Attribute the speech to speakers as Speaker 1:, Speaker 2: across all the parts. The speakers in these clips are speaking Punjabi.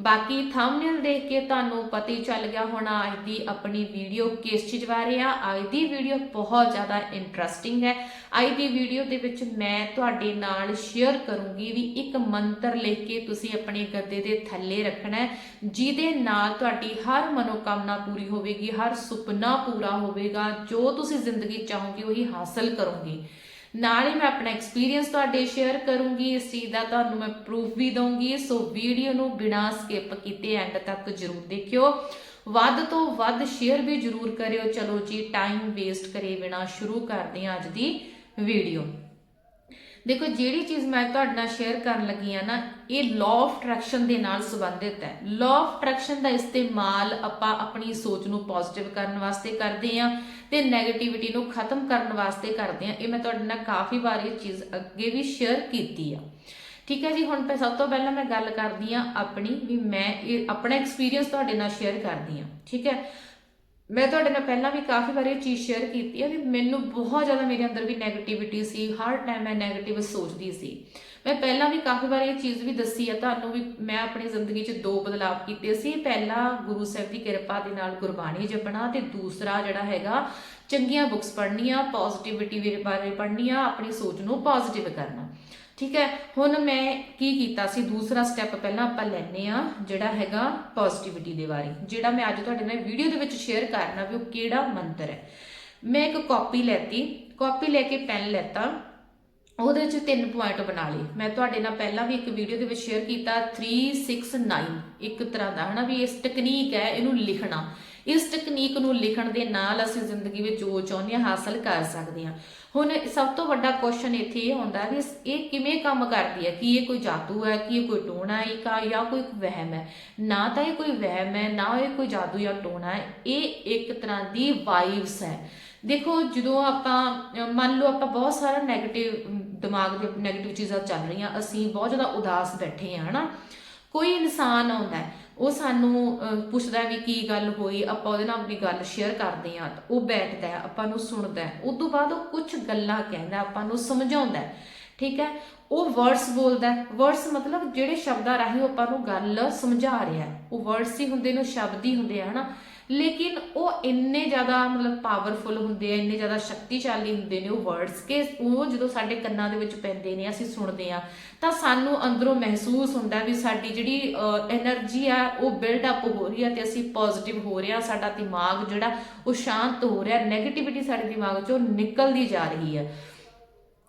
Speaker 1: ਬਾਕੀ ਥੰਬਨੇਲ ਦੇਖ ਕੇ ਤੁਹਾਨੂੰ ਪਤਾ ਹੀ ਚੱਲ ਗਿਆ ਹੋਣਾ, ਅੱਜ ਦੀ ਆਪਣੀ ਵੀਡੀਓ ਕਿਸ ਚੀਜ਼ ਬਾਰੇ ਆ। ਅੱਜ ਦੀ ਵੀਡੀਓ ਬਹੁਤ ਜ਼ਿਆਦਾ ਇੰਟਰਸਟਿੰਗ ਹੈ। ਅੱਜ ਦੀ ਵੀਡੀਓ ਦੇ ਵਿੱਚ ਮੈਂ ਤੁਹਾਡੇ ਨਾਲ ਸ਼ੇਅਰ ਕਰੂੰਗੀ ਵੀ ਇੱਕ ਮੰਤਰ ਲਿਖ ਕੇ ਤੁਸੀਂ ਆਪਣੇ ਗੱਦੇ ਦੇ ਥੱਲੇ ਰੱਖਣਾ ਹੈ, ਜਿਹਦੇ ਨਾਲ ਤੁਹਾਡੀ ਹਰ ਮਨੋਕਾਮਨਾ ਪੂਰੀ ਹੋਵੇਗੀ, ਹਰ ਸੁਪਨਾ ਪੂਰਾ ਹੋਵੇਗਾ, ਜੋ ਤੁਸੀਂ ਜ਼ਿੰਦਗੀ ਚਾਹੋਗੇ ਉਹੀ ਹਾਸਲ ਕਰੋਗੇ। ਨਾਲ ਹੀ ਮੈਂ ਆਪਣਾ ਐਕਸਪੀਰੀਅੰਸ ਤੁਹਾਡੇ ਸ਼ੇਅਰ ਕਰੂੰਗੀ, ਇਸ ਚੀਜ਼ ਦਾ ਤੁਹਾਨੂੰ ਮੈਂ ਪ੍ਰੂਫ ਵੀ ਦਊਂਗੀ, ਸੋ ਵੀਡੀਓ ਨੂੰ ਬਿਨਾਂ ਸਕਿਪ ਕੀਤੇ ਐਂਡ ਤੱਕ ਜ਼ਰੂਰ ਦੇਖਿਓ। ਵੱਧ ਤੋਂ ਵੱਧ ਸ਼ੇਅਰ ਵੀ ਜ਼ਰੂਰ ਕਰਿਓ। ਚਲੋ ਜੀ ਟਾਈਮ ਵੇਸਟ ਕਰੇ ਬਿਨਾਂ ਸ਼ੁਰੂ ਕਰਦੇ ਹਾਂ ਅੱਜ ਦੀ ਵੀਡੀਓ ਦੇਖੋ, ਜਿਹੜੀ ਚੀਜ਼ ਮੈਂ ਤੁਹਾਡੇ ਨਾਲ ਸ਼ੇਅਰ ਕਰਨ ਲੱਗੀ ਆ ਨਾ, ਇਹ ਲਾਅ ਆਫ ਅਟਰੈਕਸ਼ਨ ਦੇ ਨਾਲ ਸੰਬੰਧਿਤ ਹੈ। ਲਾਅ ਆਫ ਅਟਰੈਕਸ਼ਨ ਦਾ ਇਸਤੇਮਾਲ ਆਪਾਂ ਆਪਣੀ ਸੋਚ ਨੂੰ ਪੋਜ਼ਿਟਿਵ ਕਰਨ ਵਾਸਤੇ ਕਰਦੇ ਆ ਤੇ 네ਗੇਟਿਵਿਟੀ ਨੂੰ ਖਤਮ ਕਰਨ ਵਾਸਤੇ ਕਰਦੇ ਆ ਇਹ ਮੈਂ ਤੁਹਾਡੇ ਨਾਲ ਕਾਫੀ ਵਾਰ ਇਹ ਚੀਜ਼ ਅੱਗੇ ਵੀ ਸ਼ੇਅਰ ਕੀਤੀ ਆ। ਠੀਕ ਹੈ ਜੀ, ਹੁਣ ਮੈਂ ਸਭ ਤੋਂ ਪਹਿਲਾਂ ਮੈਂ ਗੱਲ ਕਰਦੀ ਆ ਆਪਣੀ, ਵੀ ਮੈਂ ਇਹ ਆਪਣਾ ਐਕਸਪੀਰੀਅੰਸ ਤੁਹਾਡੇ ਨਾਲ ਸ਼ੇਅਰ ਕਰਦੀ ਆ ਠੀਕ ਹੈ? ਮੈਂ ਤੁਹਾਡੇ ਨਾਲ ਪਹਿਲਾਂ ਵੀ ਕਾਫੀ ਵਾਰ ਇਹ ਚੀਜ਼ ਸ਼ੇਅਰ ਕੀਤੀ ਹੈ ਵੀ ਮੈਨੂੰ ਬਹੁਤ ਜ਼ਿਆਦਾ ਮੇਰੇ ਅੰਦਰ ਵੀ 네ਗੇਟਿਵਿਟੀ ਸੀ, ਹਰ ਟਾਈਮ ਮੈਂ 네ਗੇਟਿਵ ਸੋਚਦੀ ਸੀ। ਮੈਂ ਪਹਿਲਾਂ ਵੀ ਕਾਫੀ ਵਾਰ ਇਹ ਚੀਜ਼ ਵੀ ਦੱਸੀ ਆ ਤੁਹਾਨੂੰ ਵੀ ਮੈਂ ਆਪਣੀ ਜ਼ਿੰਦਗੀ 'ਚ ਦੋ ਬਦਲਾਅ ਕੀਤੇ ਸੀ। ਪਹਿਲਾ ਗੁਰੂ ਸਾਹਿਬ ਦੀ ਕਿਰਪਾ ਦੇ ਨਾਲ ਗੁਰਬਾਣੀ ਜਪਣਾ ਤੇ ਦੂਸਰਾ ਜਿਹੜਾ ਹੈਗਾ, ਚੰਗੀਆਂ ਬੁੱਕਸ ਪੜ੍ਹਨੀਆਂ ਪੋਜ਼ਿਟਿਵਿਟੀ ਬਾਰੇ ਪੜ੍ਹਨੀਆਂ, ਆਪਣੀ ਸੋਚ ਨੂੰ ਪੋਜ਼ਿਟਿਵ ਕਰਨਾ। ਠੀਕ ਹੈ? ਹੁਣ ਮੈਂ ਕੀ ਕੀਤਾ ਸੀ? ਦੂਸਰਾ ਸਟੈਪ ਪਹਿਲਾਂ ਆਪਾਂ ਲੈਨੇ ਆ ਜਿਹੜਾ ਹੈਗਾ ਪੋਜ਼ਿਟਿਵਿਟੀ ਦੇ ਬਾਰੇ। ਜਿਹੜਾ ਮੈਂ ਅੱਜ ਤੁਹਾਡੇ ਨਾਲ ਵੀਡੀਓ ਦੇ ਵਿੱਚ ਸ਼ੇਅਰ ਕਰਨਾ ਵੀ ਉਹ ਕਿਹੜਾ ਮੰਤਰ ਹੈ। ਮੈਂ ਇੱਕ ਕਾਪੀ ਲੈਤੀ। ਕਾਪੀ ਲੈ ਕੇ ਪੈਨ ਲੈਤਾ। ਉਹਦੇ ਵਿੱਚ ਤਿੰਨ ਪੁਆਇੰਟ ਬਣਾ ਲਏ। ਮੈਂ ਤੁਹਾਡੇ ਨਾਲ ਪਹਿਲਾਂ ਵੀ ਇੱਕ ਵੀਡੀਓ ਦੇ ਵਿੱਚ ਸ਼ੇਅਰ ਕੀਤਾ 369 ਇੱਕ ਤਰ੍ਹਾਂ ਦਾ, ਹਨਾ ਵੀ ਇਸ ਟੈਕਨੀਕ ਹੈ, ਇਹਨੂੰ ਲਿਖਣਾ। ਇਸ ਟੈਕਨੀਕ ਨੂੰ ਲਿਖਣ ਦੇ ਨਾਲ ਅਸੀਂ ਜ਼ਿੰਦਗੀ ਵਿੱਚ ਜੋ ਚਾਹੁੰਦੇ ਹਾਂ ਹਾਸਲ ਕਰ ਸਕਦੇ ਹਾਂ। ਹੁਣ ਸਭ ਤੋਂ ਵੱਡਾ ਕੁਐਸਚਨ ਇੱਥੇ ਇਹ ਹੁੰਦਾ ਵੀ ਇਹ ਕਿਵੇਂ ਕੰਮ ਕਰਦੀ ਹੈ? ਕਿ ਇਹ ਕੋਈ ਜਾਦੂ ਹੈ? ਕਿ ਇਹ ਕੋਈ ਟੋਣਾ ਹੈ? ਕਾ ਜਾਂ ਕੋਈ ਵਹਿਮ ਹੈ? ਨਾ ਤਾਂ ਇਹ ਕੋਈ ਵਹਿਮ ਹੈ, ਨਾ ਇਹ ਕੋਈ ਜਾਦੂ ਜਾਂ ਟੋਣਾ ਹੈ। ਇਹ ਇੱਕ ਤਰ੍ਹਾਂ ਦੀ ਵਾਈਬਸ ਹੈ। ਦੇਖੋ, ਜਦੋਂ ਆਪਾਂ ਮੰਨ ਲਓ ਆਪਾਂ ਬਹੁਤ ਸਾਰਾ 네ਗੇਟਿਵ ਦਿਮਾਗ ਦੇ 네ਗੇਟਿਵ ਚੀਜ਼ਾਂ ਚੱਲ ਰਹੀਆਂ, ਅਸੀਂ ਬਹੁਤ ਜ਼ਿਆਦਾ ਉਦਾਸ ਬੈਠੇ ਆ ਹਨਾ? ਕੋਈ ਇਨਸਾਨ ਆਉਂਦਾ ਉਹ ਸਾਨੂੰ ਪੁੱਛਦਾ ਵੀ ਕੀ ਗੱਲ ਹੋਈ, ਆਪਾਂ ਉਹਦੇ ਨਾਲ ਆਪਣੀ ਗੱਲ ਸ਼ੇਅਰ ਕਰਦੇ ਆ ਉਹ ਬੈਠਦਾ ਆਪਾਂ ਨੂੰ ਸੁਣਦਾ ਹੈ। ਉਸ ਤੋਂ ਬਾਅਦ ਉਹ ਕੁਝ ਗੱਲਾਂ ਕਹਿੰਦਾ, ਆਪਾਂ ਨੂੰ ਸਮਝਾਉਂਦਾ ਠੀਕ ਹੈ? ਉਹ ਵਰਡਸ ਬੋਲਦਾ ਵਰਡਸ ਮਤਲਬ ਜਿਹੜੇ ਸ਼ਬਦਾਂ ਰਾਹੀਂ ਉਹ ਆਪਾਂ ਨੂੰ ਗੱਲ ਸਮਝਾ ਰਿਹਾ ਉਹ ਵਰਡਸ ਹੀ ਹੁੰਦੇ ਨੇ ਸ਼ਬਦ ਹੀ ਹੁੰਦੇ ਆ, ਹਨਾ? ਲੇਕਿਨ ਉਹ ਇੰਨੇ ਜ਼ਿਆਦਾ ਮਤਲਬ ਪਾਵਰਫੁਲ ਹੁੰਦੇ ਆ, ਇੰਨੇ ਜ਼ਿਆਦਾ ਸ਼ਕਤੀਸ਼ਾਲੀ ਹੁੰਦੇ ਨੇ ਉਹ ਵਰਡਸ ਕਿ ਉਹ ਜਦੋਂ ਸਾਡੇ ਕੰਨਾਂ ਦੇ ਵਿੱਚ ਪੈਂਦੇ ਨੇ, ਅਸੀਂ ਸੁਣਦੇ ਆ, ਤਾਂ ਸਾਨੂੰ ਅੰਦਰੋਂ ਮਹਿਸੂਸ ਹੁੰਦਾ ਵੀ ਸਾਡੀ ਜਿਹੜੀ એનર્ਜੀ ਆ, ਉਹ ਬਿਲਡ ਅਪ ਹੋ ਰਹੀ ਆ ਤੇ ਅਸੀਂ ਪੋਜ਼ਿਟਿਵ ਹੋ ਰਹੇ ਰਿਹਾ ਸਾਡਾ ਦਿਮਾਗ ਜਿਹੜਾ ਉਹ ਸ਼ਾਂਤ ਹੋ ਰਿਹਾ ਨੈਗੇਟਿਵਿਟੀ ਸਾਡੇ ਦਿਮਾਗ ਚੋਂ ਨਿਕਲਦੀ ਜਾ ਰਹੀ ਆ।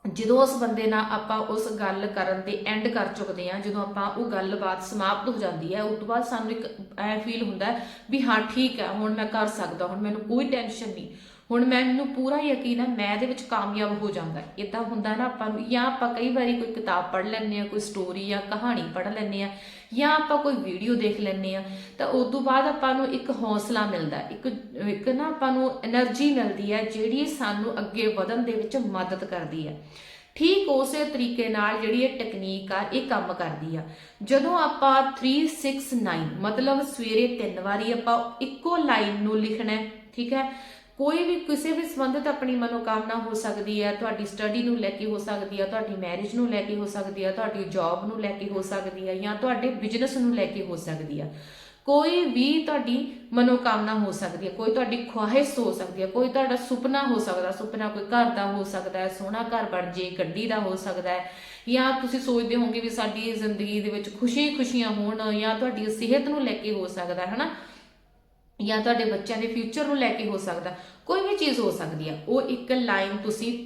Speaker 1: ਜਦੋਂ ਉਸ ਬੰਦੇ ਨਾਲ ਆਪਾਂ ਉਸ ਗੱਲ ਕਰਨ ਤੇ ਐਂਡ ਕਰ ਚੁੱਕਦੇ ਆ ਜਦੋਂ ਆਪਾਂ ਉਹ ਗੱਲਬਾਤ ਸਮਾਪਤ ਹੋ ਜਾਂਦੀ ਹੈ, ਉਸ ਤੋਂ ਬਾਅਦ ਸਾਨੂੰ ਇੱਕ ਐ ਫੀਲ ਹੁੰਦਾ ਵੀ ਹਾਂ, ਠੀਕ ਹੈ, ਹੁਣ ਮੈਂ ਕਰ ਸਕਦਾ, ਹੁਣ ਮੈਨੂੰ ਕੋਈ ਟੈਨਸ਼ਨ ਨਹੀਂ। ਹੁਣ ਮੈਨੂੰ ਪੂਰਾ ਯਕੀਨ ਹੈ, ਮੈਂ ਇਹਦੇ ਵਿੱਚ ਕਾਮਯਾਬ ਹੋ ਜਾਂਦਾ ਇਦਾਂ ਹੁੰਦਾ ਨਾ, ਆਪਾਂ ਨੂੰ, ਜਾਂ ਆਪਾਂ ਕਈ ਵਾਰੀ ਕੋਈ ਕਿਤਾਬ ਪੜ੍ਹ ਲੈਂਦੇ ਆ ਕੋਈ ਸਟੋਰੀ ਜਾਂ ਕਹਾਣੀ ਪੜ੍ਹ ਲੈਂਦੇ ਆ ਜਾਂ ਆਪਾਂ ਕੋਈ ਵੀਡੀਓ ਦੇਖ ਲੈਂਦੇ ਆ ਤਾਂ ਉਸ ਤੋਂ ਬਾਅਦ ਆਪਾਂ ਨੂੰ ਇੱਕ ਹੌਸਲਾ ਮਿਲਦਾ ਇੱਕ ਇੱਕ ਨਾ ਆਪਾਂ ਨੂੰ એનર્ਜੀ ਮਿਲਦੀ ਹੈ, ਜਿਹੜੀ ਸਾਨੂੰ ਅੱਗੇ ਵਧਣ ਦੇ ਵਿੱਚ ਮਦਦ ਕਰਦੀ ਹੈ। ਠੀਕ ਉਸੇ ਤਰੀਕੇ ਨਾਲ ਜਿਹੜੀ ਇਹ ਟੈਕਨੀਕ ਆ, ਇਹ ਕੰਮ ਕਰਦੀ ਆ। ਜਦੋਂ ਆਪਾਂ 369 ਮਤਲਬ ਸਵੇਰੇ ਤਿੰਨ ਵਾਰੀ ਆਪਾਂ ਇੱਕੋ ਲਾਈਨ ਨੂੰ ਲਿਖਣਾ ਠੀਕ ਹੈ ਕੋਈ ਵੀ ਕਿਸੇ ਵੀ ਸੰਬੰਧਿਤ ਆਪਣੀ ਮਨੋਕਾਮਨਾ ਹੋ ਸਕਦੀ ਹੈ, ਤੁਹਾਡੀ ਸਟੱਡੀ ਨੂੰ ਲੈ ਕੇ ਹੋ ਸਕਦੀ ਹੈ, ਤੁਹਾਡੀ ਮੈਰਿਜ ਨੂੰ ਲੈ ਕੇ ਹੋ ਸਕਦੀ ਹੈ, ਤੁਹਾਡੀ ਜੌਬ ਨੂੰ ਲੈ ਕੇ ਹੋ ਸਕਦੀ ਹੈ ਜਾਂ ਤੁਹਾਡੇ ਬਿਜ਼ਨਸ ਨੂੰ ਲੈ ਕੇ ਹੋ ਸਕਦੀ ਹੈ। ਕੋਈ ਵੀ ਤੁਹਾਡੀ ਮਨੋਕਾਮਨਾ ਹੋ ਸਕਦੀ ਹੈ, ਕੋਈ ਤੁਹਾਡੀ ਖੁਆਇਸ਼ ਹੋ ਸਕਦੀ ਹੈ, ਕੋਈ ਤੁਹਾਡਾ ਸੁਪਨਾ ਹੋ ਸਕਦਾ, ਸੁਪਨਾ ਕੋਈ ਘਰ ਦਾ ਹੋ ਸਕਦਾ ਹੈ, ਸੋਹਣਾ ਘਰ ਬਣ ਜੇ, ਗੱਡੀ ਦਾ ਹੋ ਸਕਦਾ ਹੈ ਜਾਂ ਤੁਸੀਂ ਸੋਚਦੇ ਹੋਵੋਗੇ ਵੀ ਸਾਡੀ ਜ਼ਿੰਦਗੀ ਦੇ ਵਿੱਚ ਖੁਸ਼ੀ ਖੁਸ਼ੀਆਂ ਹੋਣ ਜਾਂ ਤੁਹਾਡੀ ਸਿਹਤ ਨੂੰ ਲੈ ਕੇ ਹੋ ਸਕਦਾ ਹੈ, ਹਨਾ? ਜਾਂ ਤੁਹਾਡੇ ਬੱਚਿਆਂ ਦੇ ਫਿਊਚਰ ਨੂੰ ਲੈ ਕੇ ਹੋ ਸਕਦਾ, ਕੋਈ ਵੀ ਚੀਜ਼ ਹੋ ਸਕਦੀ ਆ, ਉਹ ਇੱਕ ਲਾਈਨ ਤੁਸੀਂ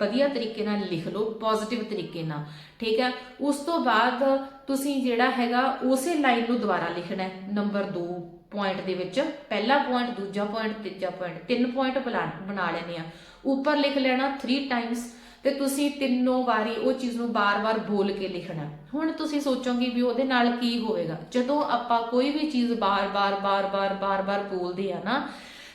Speaker 1: ਵਧੀਆ ਤਰੀਕੇ ਨਾਲ ਲਿਖ ਲਓ ਪੋਜ਼ਿਟਿਵ ਤਰੀਕੇ ਨਾਲ, ਠੀਕ ਹੈ ਉਸ ਤੋਂ ਬਾਅਦ ਤੁਸੀਂ ਜਿਹੜਾ ਹੈਗਾ, ਉਸੇ ਲਾਈਨ ਨੂੰ ਦੁਬਾਰਾ ਲਿਖਣਾ ਹੈ ਨੰਬਰ 2 ਪੁਆਇੰਟ ਦੇ ਵਿੱਚ, ਪਹਿਲਾ ਪੁਆਇੰਟ ਦੂਜਾ ਪੁਆਇੰਟ ਤੀਜਾ ਪੁਆਇੰਟ ਤਿੰਨ ਪੁਆਇੰਟ ਬਣਾ ਲੈਣੇ ਆ। ਉੱਪਰ ਲਿਖ ਲੈਣਾ 3 ਟਾਈਮਸ ਤੇ ਤੁਸੀਂ ਤਿੰਨੋਂ ਵਾਰੀ ਉਹ ਚੀਜ਼ ਨੂੰ ਬਾਰ-ਬਾਰ ਬੋਲ ਕੇ ਲਿਖਣਾ। ਹੁਣ ਤੁਸੀਂ ਸੋਚੋਗੇ ਵੀ ਉਹਦੇ ਨਾਲ ਕੀ ਹੋਵੇਗਾ। ਜਦੋਂ ਆਪਾਂ ਕੋਈ ਵੀ ਚੀਜ਼ ਬਾਰ-ਬਾਰ ਬਾਰ-ਬਾਰ ਬਾਰ-ਬਾਰ ਬੋਲਦੇ ਆ ਨਾ,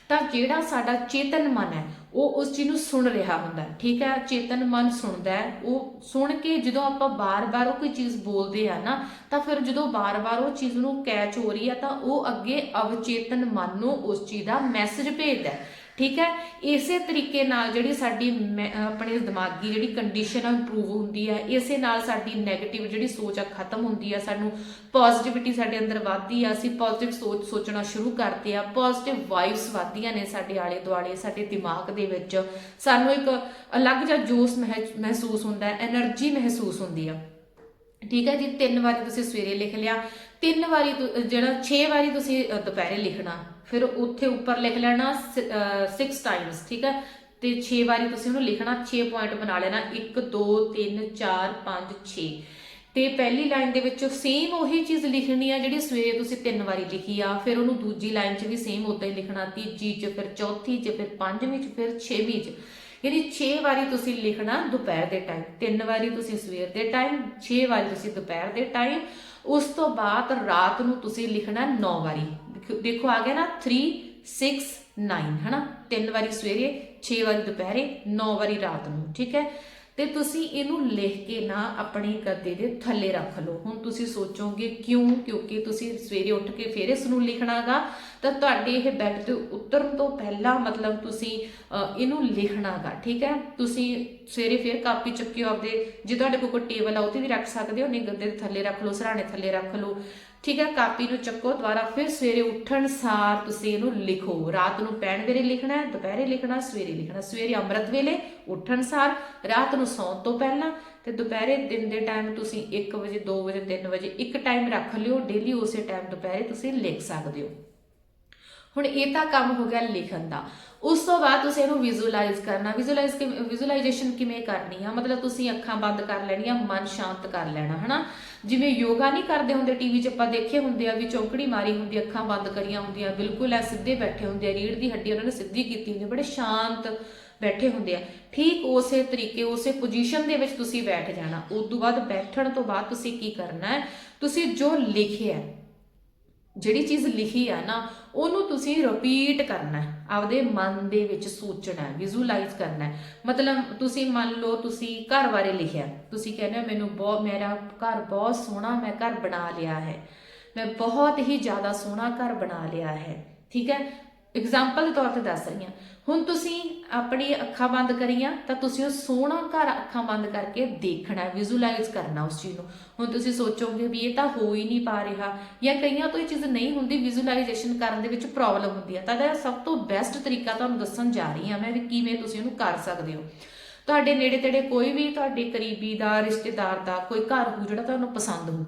Speaker 1: ਤਾਂ ਜਿਹੜਾ ਸਾਡਾ ਚੇਤਨ ਮਨ ਹੈ, ਉਹ ਉਸ ਚੀਜ਼ ਨੂੰ ਸੁਣ ਰਿਹਾ ਹੁੰਦਾ ਹੈ। ਠੀਕ ਹੈ? ਚੇਤਨ ਮਨ ਸੁਣਦਾ ਹੈ। ਉਹ ਸੁਣ ਕੇ ਜਦੋਂ ਆਪਾਂ ਬਾਰ-ਬਾਰ ਉਹ ਕੋਈ ਚੀਜ਼ ਬੋਲਦੇ ਆ ਨਾ, ਤਾਂ ਫਿਰ ਜਦੋਂ ਬਾਰ-ਬਾਰ ਉਹ ਚੀਜ਼ ਨੂੰ ਕੈਚ ਹੋ ਰਹੀ ਹੈ, ਤਾਂ ਉਹ ਅੱਗੇ ਅਵਚੇਤਨ ਮਨ ਨੂੰ ਉਸ ਚੀਜ਼ ਦਾ ਮੈਸੇਜ ਭੇਜਦਾ ਹੈ। ਠੀਕ ਹੈ? ਇਸੇ ਤਰੀਕੇ ਨਾਲ ਜਿਹੜੀ ਸਾਡੀ ਆਪਣੇ ਦਿਮਾਗੀ ਜਿਹੜੀ ਕੰਡੀਸ਼ਨ ਆ ਇੰਪਰੂਵ ਹੁੰਦੀ ਹੈ। ਇਸੇ ਨਾਲ ਸਾਡੀ ਨੈਗੇਟਿਵ ਜਿਹੜੀ ਸੋਚ ਆ, ਖਤਮ ਹੁੰਦੀ ਆ। ਸਾਨੂੰ ਪੋਜ਼ਿਟਿਵਿਟੀ ਸਾਡੇ ਅੰਦਰ ਵੱਧਦੀ ਆ। ਅਸੀਂ ਪੋਜ਼ਿਟਿਵ ਸੋਚ ਸੋਚਣਾ ਸ਼ੁਰੂ ਕਰਦੇ ਆ। ਪੋਜ਼ਿਟਿਵ ਵਾਈਬਸ ਵੱਧਦੀਆਂ ਨੇ ਸਾਡੇ ਆਲੇ ਦੁਆਲੇ ਸਾਡੇ ਦਿਮਾਗ ਦੇ ਵਿੱਚ। ਸਾਨੂੰ ਇੱਕ ਅਲੱਗ ਜਿਹਾ ਜੋਸ਼ ਮਹਿਸੂਸ ਹੁੰਦਾ ਹੈ એનર્ਜੀ ਮਹਿਸੂਸ ਹੁੰਦੀ ਆ। ਠੀਕ ਹੈ ਜੀ? ਤਿੰਨ ਵਾਰੀ ਤੁਸੀਂ ਸਵੇਰੇ ਲਿਖ ਲਿਆ। ਤਿੰਨ ਵਾਰੀ ਤੁ- ਜਿਹੜਾ 6 ਵਾਰੀ ਤੁਸੀਂ ਅ, ਦੁਪਹਿਰੇ ਲਿਖਣਾ ਫਿਰ ਉੱਥੇ ਉੱਪਰ ਲਿਖ ਲੈਣਾ 6 ਟਾਈਮਸ ਠੀਕ ਹੈ? ਤੇ 6 ਵਾਰੀ ਤੁਸੀਂ ਉਹਨੂੰ ਲਿਖਣਾ 6 ਪੁਆਇੰਟ ਬਣਾ ਲੈਣਾ 1 2 3 4 5 6 ਤੇ ਪਹਿਲੀ ਲਾਈਨ ਦੇ ਵਿੱਚੋਂ ਸੇਮ ਉਹੀ ਚੀਜ਼ ਲਿਖਣੀ ਆ ਜਿਹੜੀ ਸਵੇਰੇ ਤੁਸੀਂ ਤਿੰਨ ਵਾਰੀ ਲਿਖੀ ਆ ਫਿਰ ਉਹਨੂੰ ਦੂਜੀ ਲਾਈਨ 'ਚ ਵੀ ਸੇਮ ਉਦਾਂ ਹੀ ਲਿਖਣਾ ਤੀਜੀ 'ਚ ਫਿਰ ਚੌਥੀ 'ਚ ਫਿਰ ਪੰਜਵੀਂ 'ਚ ਫਿਰ ਛੇਵੀਂ 'ਚ। ਯਾਨੀ 6 ਵਾਰੀ ਤੁਸੀਂ ਲਿਖਣਾ ਦੁਪਹਿਰ ਦੇ ਟਾਈਮ ਤਿੰਨ ਵਾਰੀ ਤੁਸੀਂ ਸਵੇਰ ਦੇ ਟਾਈਮ 6 ਵਾਰੀ ਤੁਸੀਂ ਦੁਪਹਿਰ ਦੇ ਟਾਈਮ ਉਸ ਤੋਂ ਬਾਅਦ ਰਾਤ ਨੂੰ ਤੁਸੀਂ ਲਿਖਣਾ 9 ਵਾਰੀ। ਦੇਖੋ- ਆ ਗਿਆ ਨਾ 3 6 9 ਹਨਾ? ਤਿੰਨ ਵਾਰੀ ਸਵੇਰੇ 6 ਵਾਰੀ ਦੁਪਹਿਰੇ 9 ਵਾਰੀ ਰਾਤ ਨੂੰ, ਠੀਕ ਹੈ? ਤੇ ਤੁਸੀਂ ਇਹਨੂੰ ਲਿਖ ਕੇ ਨਾ ਆਪਣੇ ਗੱਦੇ ਦੇ ਥੱਲੇ ਰੱਖ ਲਓ। ਹੁਣ ਤੁਸੀਂ ਸੋਚੋਗੇ ਕਿਉਂ? ਕਿਉਂਕਿ ਤੁਸੀਂ ਸਵੇਰੇ ਉੱਠ ਕੇ ਫਿਰ ਇਸ ਨੂੰ ਲਿਖਣਾਗਾ। ਤਾਂ ਤੁਹਾਡੇ ਇਹ ਬੈੱਡ ਤੇ ਉਤਰਨ ਤੋਂ ਪਹਿਲਾਂ ਮਤਲਬ ਤੁਸੀਂ ਅ, ਇਹਨੂੰ ਲਿਖਣਾਗਾ ਠੀਕ ਹੈ? ਤੁਸੀਂ ਸਵੇਰੇ ਫਿਰ ਕਾਪੀ ਚੱਕਿਓ ਆਪਦੇ ਜੇ ਤੁਹਾਡੇ ਕੋਲ ਕੋਈ ਟੇਬਲ ਆ ਉੱਤੇ ਵੀ ਰੱਖ ਸਕਦੇ ਹੋ। ਨਹੀਂ ਗੱਦੇ ਦੇ ਥੱਲੇ ਰੱਖ ਲਓ ਸਰਾਣੇ ਥੱਲੇ ਰੱਖ ਲਓ। ਠੀਕ ਹੈ, ਕਾਪੀ ਨੂੰ ਚੱਕੋ, ਦੁਬਾਰਾ ਫਿਰ ਸਵੇਰੇ ਉੱਠਣ ਸਾਰ ਤੁਸੀਂ ਇਹਨੂੰ ਲਿਖੋ। ਰਾਤ ਨੂੰ ਪੈਣ ਵੇਲੇ ਲਿਖਣਾ ਹੈ, ਦੁਪਹਿਰੇ ਲਿਖਣਾ, ਸਵੇਰੇ ਲਿਖਣਾ। ਸਵੇਰੇ ਅੰਮ੍ਰਿਤ ਵੇਲੇ ਉੱਠਣ ਸਾਰ, ਰਾਤ ਨੂੰ ਸੌਣ ਤੋਂ ਪਹਿਲਾਂ ਤੇ ਦੁਪਹਿਰੇ ਦਿਨ ਦੇ ਟਾਈਮ ਤੁਸੀਂ 1 ਵਜੇ 2 ਵਜੇ 3 ਵਜੇ ਇੱਕ ਟਾਈਮ ਰੱਖ ਲਿਓ। ਡੇਲੀ ਉਸੇ ਟਾਈਮ ਦੁਪਹਿਰੇ ਤੁਸੀਂ ਲਿਖ ਸਕਦੇ ਹੋ। ਹੁਣ ਇਹ ਤਾਂ ਕੰਮ ਹੋ ਗਿਆ ਲਿਖਣ ਦਾ। ਉਸ ਤੋਂ ਬਾਅਦ ਤੁਸੀਂ ਇਹਨੂੰ ਵਿਜ਼ੂਅਲਾਈਜ਼ ਕਰਨਾ। ਵਿਜ਼ੂਅਲਾਈਜ਼ ਵਿਜ਼ੂਅਲਾਈਜੇਸ਼ਨ ਕਿਵੇਂ ਕਰਨੀ ਆ? ਮਤਲਬ ਤੁਸੀਂ ਅੱਖਾਂ ਬੰਦ ਕਰ ਲੈਣੀਆਂ ਮਨ ਸ਼ਾਂਤ ਕਰ ਲੈਣਾ ਹਨਾ? ਜਿਵੇਂ ਯੋਗਾ ਨਹੀਂ ਕਰਦੇ ਹੁੰਦੇ ਟੀਵੀ 'ਚ ਆਪਾਂ ਦੇਖੇ ਹੁੰਦੇ ਆ ਵੀ ਚੌਂਕੜੀ ਮਾਰੀ ਹੁੰਦੀ ਅੱਖਾਂ ਬੰਦ ਕਰੀਆਂ ਹੁੰਦੀਆਂ ਬਿਲਕੁਲ ਐ ਸਿੱਧੇ ਬੈਠੇ ਹੁੰਦੇ ਆ ਰੀੜ ਦੀ ਹੱਡੀ ਉਹਨਾਂ ਨੇ ਸਿੱਧੀ ਕੀਤੀ ਹੁੰਦੀ ਆ, ਬੜੇ ਸ਼ਾਂਤ ਬੈਠੇ ਹੁੰਦੇ ਆ। ਠੀਕ ਉਸੇ ਤਰੀਕੇ ਉਸੇ ਪੋਜੀਸ਼ਨ ਦੇ ਵਿੱਚ ਤੁਸੀਂ ਬੈਠ ਜਾਣਾ। ਉਸ ਤੋਂ ਬਾਅਦ ਬੈਠਣ ਤੋਂ ਬਾਅਦ ਤੁਸੀਂ ਕੀ ਕਰਨਾ ਹੈ? ਤੁਸੀਂ ਜੋ ਲਿਖਿਆ ਜਿਹੜੀ ਚੀਜ਼ ਲਿਖੀ ਆ ਨਾ ਉਹਨੂੰ ਤੁਸੀਂ ਰਿਪੀਟ ਕਰਨਾ ਹੈ, ਆਪਦੇ ਮਨ ਦੇ ਵਿੱਚ ਸੋਚਣਾ ਹੈ ਵਿਜ਼ੂਅਲਾਈਜ਼ ਕਰਨਾ ਹੈ। ਮਤਲਬ ਤੁਸੀਂ ਮੰਨ ਲਓ ਤੁਸੀਂ ਘਰ ਬਾਰੇ ਲਿਖਿਆ, ਤੁਸੀਂ ਕਹਿੰਦੇ ਹੋ ਮੈਨੂੰ ਬਹੁਤ ਮੇਰਾ ਘਰ ਬਹੁਤ ਸੋਹਣਾ, ਮੈਂ ਘਰ ਬਣਾ ਲਿਆ ਹੈ। ਮੈਂ ਬਹੁਤ ਹੀ ਜ਼ਿਆਦਾ ਸੋਹਣਾ ਘਰ ਬਣਾ ਲਿਆ ਹੈ, ਠੀਕ ਹੈ? ਐਗਜ਼ਾਮਪਲ ਦੇ ਤੌਰ ਤੇ ਦੱਸ ਰਹੀ ਹਾਂ। ਹੁਣ ਤੁਸੀਂ ਆਪਣੀ ਅੱਖਾਂ ਬੰਦ ਕਰੀਆਂ ਤਾਂ ਤੁਸੀਂ ਉਹ ਸੋਹਣਾ ਘਰ ਅੱਖਾਂ ਬੰਦ ਕਰਕੇ ਦੇਖਣਾ ਵਿਜ਼ੂਅਲਾਈਜ਼ ਕਰਨਾ ਉਸ ਚੀਜ਼ ਨੂੰ। ਹੁਣ ਤੁਸੀਂ ਸੋਚੋਗੇ ਵੀ ਇਹ ਤਾਂ ਹੋ ਹੀ ਨਹੀਂ ਪਾ ਰਿਹਾ ਜਾਂ ਕਈਆਂ ਤੋਂ ਇਹ ਚੀਜ਼ ਨਹੀਂ ਹੁੰਦੀ ਵਿਜ਼ੂਅਲਾਈਜੇਸ਼ਨ ਕਰਨ ਦੇ ਵਿੱਚ ਪ੍ਰੋਬਲਮ ਹੁੰਦੀ ਹੈ ਤਾਂ ਇਹਦਾ ਸਭ ਤੋਂ ਬੈਸਟ ਤਰੀਕਾ ਤੁਹਾਨੂੰ ਦੱਸਣ ਜਾ ਰਹੀ ਹਾਂ ਮੈਂ ਵੀ ਕਿਵੇਂ ਤੁਸੀਂ ਉਹਨੂੰ ਕਰ ਸਕਦੇ ਹੋ। ਤੁਹਾਡੇ ਨੇੜੇ ਤੇੜੇ ਕੋਈ ਵੀ ਤੁਹਾਡੇ ਕਰੀਬੀ ਦਾ, ਰਿਸ਼ਤੇਦਾਰ ਦਾ, ਕੋਈ ਘਰ ਹੋ ਜਿਹੜਾ ਤੁਹਾਨੂੰ ਪਸੰਦ ਹੋ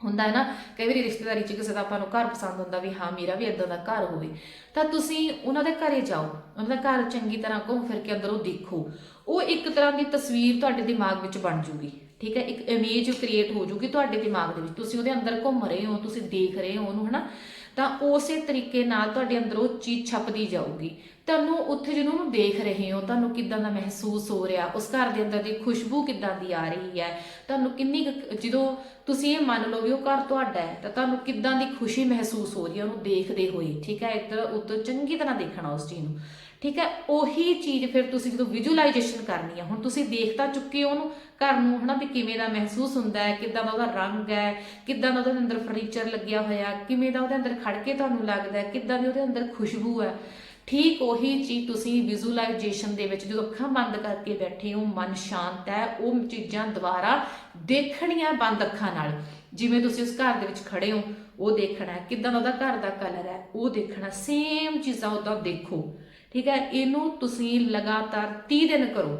Speaker 1: ਹੁੰਦਾ ਹੈ ਨਾ, ਕਈ ਵਾਰੀ ਰਿਸ਼ਤੇਦਾਰੀ ਚ ਕਿਸੇ ਦਾ ਆਪਾਂ ਨੂੰ ਘਰ ਪਸੰਦ ਹੁੰਦਾ ਵੀ ਹਾਂ, ਮੇਰਾ ਵੀ ਇਦਾਂ ਦਾ ਘਰ ਹੋਵੇ। ਤਾਂ ਤੁਸੀਂ ਉਹਨਾਂ ਦੇ ਘਰੇ ਜਾਓ, ਉਹਨਾਂ ਦਾ ਘਰ ਚੰਗੀ ਤਰ੍ਹਾਂ ਘੁੰਮ ਫਿਰ ਕੇ ਅੰਦਰੋਂ ਦੇਖੋ। ਉਹ ਇੱਕ ਤਰ੍ਹਾਂ ਦੀ ਤਸਵੀਰ ਤੁਹਾਡੇ ਦਿਮਾਗ ਵਿੱਚ ਬਣ ਜੂਗੀ, ਠੀਕ ਹੈ? ਇੱਕ ਇਮੇਜ ਕ੍ਰੀਏਟ ਹੋ ਜੂਗੀ ਤੁਹਾਡੇ ਦਿਮਾਗ ਦੇ ਵਿੱਚ। ਤੁਸੀਂ ਉਹਦੇ ਅੰਦਰ ਘੁੰਮ ਰਹੇ ਹੋ, ਤੁਸੀਂ ਦੇਖ ਰਹੇ ਹੋ ਉਹਨੂੰ, ਹਨਾ? ਤਾਂ ਉਸੇ ਤਰੀਕੇ ਨਾਲ ਤੁਹਾਡੇ ਅੰਦਰ ਉਹ ਚੀਜ਼ ਛਪਦੀ ਜਾਊਗੀ। ਤੁਹਾਨੂੰ ਉੱਥੇ ਜਦੋਂ ਉਹਨੂੰ ਦੇਖ ਰਹੇ ਹੋ, ਤੁਹਾਨੂੰ ਕਿੱਦਾਂ ਦਾ ਮਹਿਸੂਸ ਹੋ ਰਿਹਾ? ਉਸ ਘਰ ਦੇ ਅੰਦਰ ਦੀ ਖੁਸ਼ਬੂ ਕਿੱਦਾਂ ਦੀ ਆ ਰਹੀ ਹੈ? ਤੁਹਾਨੂੰ ਕਿੰਨੀ ਕੁ- ਜਦੋਂ ਤੁਸੀਂ ਇਹ ਮੰਨ ਲਓ ਵੀ ਉਹ ਘਰ ਤੁਹਾਡਾ ਹੈ, ਤਾਂ ਤੁਹਾਨੂੰ ਕਿੱਦਾਂ ਦੀ ਖੁਸ਼ੀ ਮਹਿਸੂਸ ਹੋ ਰਹੀ ਹੈ ਉਹਨੂੰ ਦੇਖਦੇ ਹੋਏ? ਠੀਕ ਹੈ, ਇੱਧਰ ਉੱਧਰ ਚੰਗੀ ਤਰ੍ਹਾਂ ਦੇਖਣਾ ਉਸ ਚੀਜ਼ ਨੂੰ। ਠੀਕ ਹੈ? ਉਹੀ ਚੀਜ਼ ਫਿਰ ਤੁਸੀਂ ਜਦੋਂ ਵਿਜ਼ੂਅਲਾਈਜੇਸ਼ਨ ਕਰਨੀ ਹੈ ਹੁਣ ਤੁਸੀਂ ਦੇਖ ਤਾਂ ਚੁੱਕੇ ਹੋ ਉਹਨੂੰ ਘਰ ਨੂੰ, ਹਨਾ, ਵੀ ਕਿਵੇਂ ਦਾ ਮਹਿਸੂਸ ਹੁੰਦਾ ਹੈ, ਕਿੱਦਾਂ ਦਾ ਉਹਦਾ ਰੰਗ ਹੈ, ਕਿੱਦਾਂ ਦਾ ਉਹਦੇ ਅੰਦਰ ਫਰਨੀਚਰ ਲੱਗਿਆ ਹੋਇਆ, ਕਿਵੇਂ ਦਾ ਉਹਦੇ ਅੰਦਰ ਖੜ ਕੇ ਤੁਹਾਨੂੰ ਲੱਗਦਾ ਹੈ, ਕਿੱਦਾਂ ਦੀ ਉਹਦੇ ਅੰਦਰ ਖੁਸ਼ਬੂ ਹੈ। ਠੀਕ ਉਹੀ ਚੀਜ਼ ਤੁਸੀਂ ਵਿਜ਼ੂਅਲਾਈਜੇਸ਼ਨ ਦੇ ਵਿੱਚ ਜਦੋਂ ਅੱਖਾਂ ਬੰਦ ਕਰਕੇ ਬੈਠੇ ਹੋ, ਮਨ ਸ਼ਾਂਤ ਹੈ, ਉਹ ਚੀਜ਼ਾਂ ਦੁਬਾਰਾ ਦੇਖਣੀਆਂ ਬੰਦ ਅੱਖਾਂ ਨਾਲ। ਜਿਵੇਂ ਤੁਸੀਂ ਉਸ ਘਰ ਦੇ ਵਿੱਚ ਖੜੇ ਹੋ, ਉਹ ਦੇਖਣਾ ਹੈ, ਕਿੱਦਾਂ ਦਾ ਉਹਦਾ ਘਰ ਦਾ ਕਲਰ ਹੈ, ਉਹ ਦੇਖਣਾ ਸੇਮ ਚੀਜ਼ਾਂ ਉਹਦਾ ਦੇਖੋ। ਠੀਕ ਹੈ? ਇਹਨੂੰ ਤੁਸੀਂ ਲਗਾਤਾਰ 30 ਦਿਨ ਕਰੋ।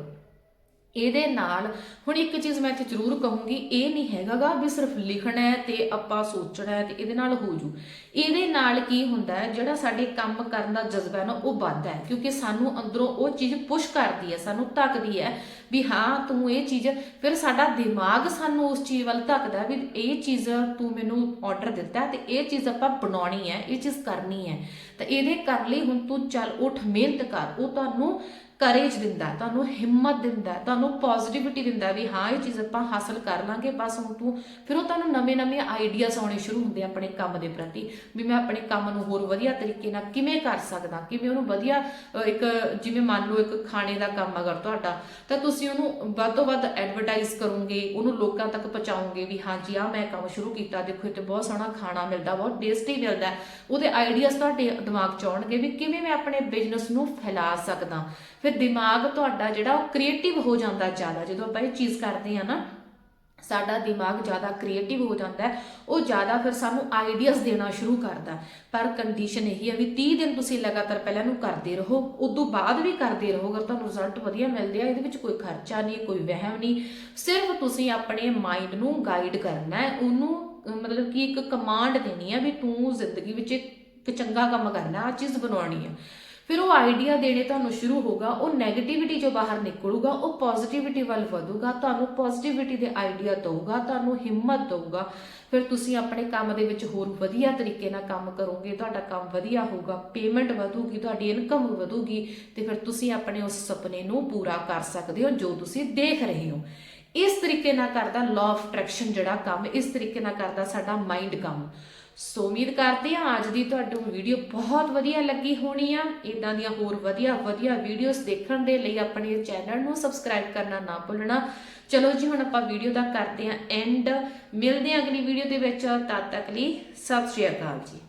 Speaker 1: ਇਹਦੇ ਨਾਲ ਹੁਣ ਇੱਕ ਚੀਜ਼ ਮੈਂ ਇੱਥੇ ਜ਼ਰੂਰ ਕਹੂੰਗੀ, ਇਹ ਨਹੀਂ ਹੈਗਾਗਾ ਵੀ ਸਿਰਫ ਲਿਖਣਾ ਹੈ ਤੇ ਆਪਾਂ ਸੋਚਣਾ ਹੈ ਤੇ ਇਹਦੇ ਨਾਲ ਹੋ ਜੂ। ਇਹਦੇ ਨਾਲ ਕੀ ਹੁੰਦਾ ਹੈ, ਜਿਹੜਾ ਸਾਡੇ ਕੰਮ ਕਰਨ ਦਾ ਜਜ਼ਬਾ ਹੈ ਨਾ, ਉਹ ਵੱਧਦਾ ਹੈ, ਕਿਉਂਕਿ ਸਾਨੂੰ ਅੰਦਰੋਂ ਉਹ ਚੀਜ਼ ਪੁਸ਼ ਕਰਦੀ ਹੈ, ਸਾਨੂੰ ਧੱਕਦੀ ਹੈ ਵੀ ਹਾਂ, ਤੂੰ ਇਹ ਚੀਜ਼, ਫਿਰ ਸਾਡਾ ਦਿਮਾਗ ਸਾਨੂੰ ਉਸ ਚੀਜ਼ ਵੱਲ ਧੱਕਦਾ ਵੀ ਇਹ ਚੀਜ਼ ਤੂੰ ਮੈਨੂੰ ਆਰਡਰ ਦਿੱਤਾ ਹੈ ਤੇ ਇਹ ਚੀਜ਼ ਆਪਾਂ ਬਣਾਉਣੀ ਹੈ, ਇਹ ਚੀਜ਼ ਕਰਨੀ ਹੈ। ਤਾਂ ਇਹਦੇ ਕਰ ਲਈ ਹੁਣ ਤੂੰ ਚੱਲ, ਉੱਠ, ਮਿਹਨਤ ਕਰ, ਉਹ ਤੁਹਾਨੂੰ ਕਰੇਜ ਦਿੰਦਾ, ਤੁਹਾਨੂੰ ਹਿੰਮਤ ਦਿੰਦਾ, ਤੁਹਾਨੂੰ ਪੋਜ਼ਿਟਿਵਿਟੀ ਦਿੰਦਾ ਵੀ ਹਾਂ, ਇਹ ਚੀਜ਼ ਆਪਾਂ ਹਾਸਲ ਕਰ ਲਾਂਗੇ, ਬਸ ਹੁਣ ਤੂੰ, ਫਿਰ ਉਹ ਤੁਹਾਨੂੰ ਨਵੇਂ-ਨਵੇਂ ਆਈਡੀਆਜ਼ ਆਉਣੇ ਸ਼ੁਰੂ ਹੁੰਦੇ ਆ ਆਪਣੇ ਕੰਮ ਦੇ ਪ੍ਰਤੀ, ਵੀ ਮੈਂ ਆਪਣੇ ਕੰਮ ਨੂੰ ਹੋਰ ਵਧੀਆ ਤਰੀਕੇ ਨਾਲ ਕਿਵੇਂ ਕਰ ਸਕਦਾ, ਕਿਵੇਂ ਉਹਨੂੰ ਵਧੀਆ ਇੱਕ, ਜਿਵੇਂ ਮੰਨ ਲਓ ਇੱਕ ਖਾਣੇ ਦਾ ਕੰਮ ਅਗਰ ਤੁਹਾਡਾ, ਤਾਂ ਤੁਸੀਂ ਉਹਨੂੰ ਵੱਧ ਤੋਂ ਵੱਧ ਐਡਵਰਟਾਈਜ਼ ਕਰੋਗੇ, ਉਹਨੂੰ ਲੋਕਾਂ ਤੱਕ ਪਹੁੰਚਾਓਗੇ ਵੀ ਹਾਂਜੀ ਆ ਮੈਂ ਕੰਮ ਸ਼ੁਰੂ ਕੀਤਾ, ਦੇਖੋ ਇੱਥੇ ਬਹੁਤ ਸੋਹਣਾ ਖਾਣਾ ਮਿਲਦਾ, ਬਹੁਤ ਟੇਸਟੀ ਮਿਲਦਾ, ਉਹਦੇ ਆਈਡੀਆਜ਼ ਤੁਹਾਡੇ ਦਿਮਾਗ 'ਚ ਆਉਣਗੇ ਵੀ ਕਿਵੇਂ ਮੈਂ ਆਪਣੇ ਬਿਜ਼ਨਸ ਨੂੰ ਫੈਲਾ ਸਕਦਾ। ਫਿਰ ਦਿਮਾਗ ਤੁਹਾਡਾ ਜਿਹੜਾ ਉਹ ਕ੍ਰੀਏਟਿਵ ਹੋ ਜਾਂਦਾ ਜ਼ਿਆਦਾ। ਜਦੋਂ ਆਪਾਂ ਇਹ ਚੀਜ਼ ਕਰਦੇ ਆ ਨਾ, ਸਾਡਾ ਦਿਮਾਗ ਜ਼ਿਆਦਾ ਕ੍ਰੀਏਟਿਵ ਹੋ ਜਾਂਦਾ ਹੈ, ਉਹ ਜ਼ਿਆਦਾ ਫਿਰ ਸਾਨੂੰ ਆਈਡੀਆਜ਼ ਦੇਣਾ ਸ਼ੁਰੂ ਕਰਦਾ ਪਰ ਕੰਡੀਸ਼ਨ ਇਹੀ ਹੈ ਵੀ 30 ਦਿਨ ਤੁਸੀਂ ਲਗਾਤਾਰ ਪਹਿਲਾਂ ਨੂੰ ਕਰਦੇ ਰਹੋ, ਉਦੋਂ ਬਾਅਦ ਵੀ ਕਰਦੇ ਰਹੋ, ਅਗਰ ਤੁਹਾਨੂੰ ਰਿਜ਼ਲਟ ਵਧੀਆ ਮਿਲਦੇ ਆ, ਇਹਦੇ ਵਿੱਚ ਕੋਈ ਖਰਚਾ ਨਹੀਂ, ਕੋਈ ਵਹਿਮ ਨਹੀਂ। ਸਿਰਫ ਤੁਸੀਂ ਆਪਣੇ ਮਾਈਂਡ ਨੂੰ ਗਾਈਡ ਕਰਨਾ ਹੈ, ਉਹਨੂੰ ਮਤਲਬ ਕਿ ਇੱਕ ਕਮਾਂਡ ਦੇਣੀ ਹੈ ਵੀ ਤੂੰ ਜ਼ਿੰਦਗੀ ਵਿੱਚ ਇੱਕ ਚੰਗਾ ਕੰਮ ਕਰਨਾ ਆ ਚੀਜ਼ ਬਣਾਉਣੀ ਹੈ। ਫਿਰ ਉਹ ਆਈਡੀਆ ਦੇਣੇ ਤੁਹਾਨੂੰ ਸ਼ੁਰੂ ਹੋਗਾ ਉਹ 네ਗੇਟਿਵਿਟੀ ਜੋ ਬਾਹਰ ਨਿਕਲੂਗਾ, ਉਹ ਪੋਜ਼ਿਟਿਵਿਟੀ ਵੱਲ ਵਧੂਗਾ, ਤੁਹਾਨੂੰ ਪੋਜ਼ਿਟਿਵਿਟੀ ਦੇ ਆਈਡੀਆ ਦਊਗਾ, ਤੁਹਾਨੂੰ ਹਿੰਮਤ ਦਊਗਾ। ਫਿਰ ਤੁਸੀਂ ਆਪਣੇ ਕੰਮ ਦੇ ਵਿੱਚ ਹੋਰ ਵਧੀਆ ਤਰੀਕੇ ਨਾਲ ਕੰਮ ਕਰੋਗੇ, ਤੁਹਾਡਾ ਕੰਮ ਵਧੀਆ ਹੋਊਗਾ ਪੇਮੈਂਟ ਵਧੂਗੀ, ਤੁਹਾਡੀ ਇਨਕਮ ਵਧੂਗੀ, ਤੇ ਫਿਰ ਤੁਸੀਂ ਆਪਣੇ ਉਸ ਸੁਪਨੇ ਨੂੰ ਪੂਰਾ ਕਰ ਸਕਦੇ ਹੋ ਜੋ ਤੁਸੀਂ ਦੇਖ ਰਹੇ ਹੋ। ਇਸ ਤਰੀਕੇ ਨਾਲ ਕਰਦਾ ਲਾਅ ਆਫ ਅਟਰੈਕਸ਼ਨ ਜਿਹੜਾ ਕੰਮ, ਇਸ ਤਰੀਕੇ ਨਾਲ ਕਰਦਾ ਸਾਡਾ ਮਾਈਂਡ ਕੰਮ। ਸੋ ਉਮੀਦ ਕਰਦੇ ਹਾਂ ਅੱਜ ਦੀ ਤੁਹਾਨੂੰ ਵੀਡੀਓ ਬਹੁਤ ਵਧੀਆ ਲੱਗੀ ਹੋਣੀ ਆ। ਇਦਾਂ ਦੀਆਂ ਹੋਰ ਵਧੀਆ ਵਧੀਆ ਵੀਡੀਓਜ਼ ਦੇਖਣ ਦੇ ਲਈ ਆਪਣੇ ਚੈਨਲ ਨੂੰ ਸਬਸਕ੍ਰਾਈਬ ਕਰਨਾ ਨਾ ਭੁੱਲਣਾ। ਚਲੋ ਜੀ, ਹੁਣ ਆਪਾਂ ਵੀਡੀਓ ਦਾ ਕਰਦੇ ਹਾਂ ਐਂਡ ਮਿਲਦੇ ਹਾਂ ਅਗਲੀ ਵੀਡੀਓ ਦੇ ਵਿੱਚ। ਤਦ ਤੱਕ ਲਈ ਸਤਿ ਸ਼੍ਰੀ ਅਕਾਲ ਜੀ।